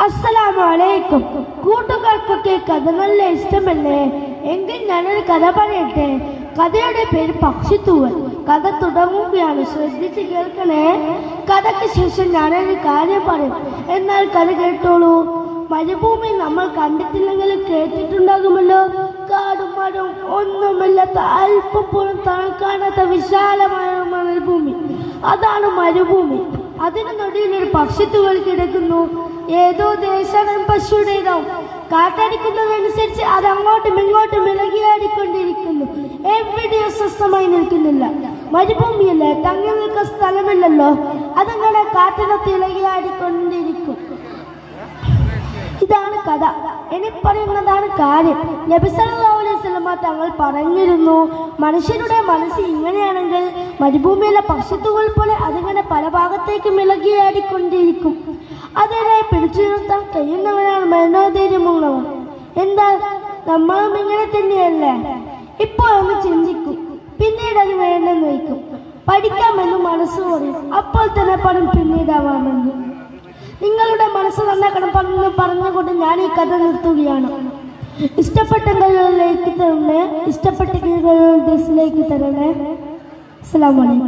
അസ്സലാമു അലൈക്കും കൂട്ടുകാർക്കൊക്കെ കഥ നല്ല ഇഷ്ടമല്ലേ? എങ്കിൽ ഞാനൊരു കഥ പറയട്ടെ? കഥയുടെ പേര് പക്ഷിത്തൂവൽ. കഥ തുടങ്ങുകയാണ്. ശ്രദ്ധിച്ച് കേൾക്കണേ. കഥയ്ക്ക് ശേഷം ഞാനൊരു കാര്യം പറയും. എന്നാൽ കഥ കേട്ടോളൂ. മരുഭൂമി നമ്മൾ കണ്ടിട്ടില്ലെങ്കിലും കേട്ടിട്ടുണ്ടാകുമല്ലോ. കാടും മരവും ഒന്നുമില്ലാത്ത അല്പം പോലും തണുക്കാനാത്ത വിശാലമായ മരുഭൂമി. അതാണ് മരുഭൂമി. അതിനു നടുവിൽ ഒരു പക്ഷിത്തുകൾ കിടക്കുന്നു. ഏതോ ദേശാടൻ പശുടേതോ കാറ്റടിക്കുന്നതനുസരിച്ച് അത് അങ്ങോട്ടും ഇങ്ങോട്ടും ഇളകിയാടിക്കൊണ്ടിരിക്കുന്നു. എവിടെയോ സ്വസ്ഥമായി നിൽക്കുന്നില്ല. മരുഭൂമിയല്ലേ തങ്ങി നിൽക്കാൻ സ്ഥലമില്ലല്ലോ. അതങ്ങനെ കാറ്റിനൊത്ത് ഇളകിയാടിക്കൊണ്ടിരിക്കും. ഇതാണ് കഥ. ഇനി പറയുന്നതാണ് കാര്യം. നബി സല്ലല്ലാഹു തങ്ങൾ പറഞ്ഞിരുന്നു മനുഷ്യരുടെ മനസ്സ് ഇങ്ങനെയാണെങ്കിൽ മരുഭൂമിയിലെ പക്ഷിത്തുകൾ പോലെ അതിങ്ങനെ പല ഭാഗത്തേക്കും ഇളകിയാടിക്കൊണ്ടിരിക്കും. അതിനെ പിടിച്ചു നിർത്താൻ കഴിയുന്നവരാണ് മനോധൈര്യമുള്ളവർ. എന്താ നമ്മളും ഇങ്ങനെ തന്നെയല്ലേ. ഇപ്പോൾ ഒന്ന് ചിന്തിക്കും. പിന്നീട് അത് വേണ്ടെന്ന് വയ്ക്കും. പഠിക്കാമെന്ന് മനസ്സ് പറയും. അപ്പോൾ തന്നെ പണം പിന്നീടാവാമെന്ന്. നിങ്ങളുടെ മനസ്സ് തന്നെ പറഞ്ഞു പറഞ്ഞുകൊണ്ട് ഞാൻ ഈ കഥ നിർത്തുകയാണ്. ഇഷ്ടപ്പെട്ട കഥകളിലേക്ക് തരണേ. ഇഷ്ടപ്പെട്ട കഥകളിലേക്ക് തരണേ. അസ്സലാമു അലൈക്കും.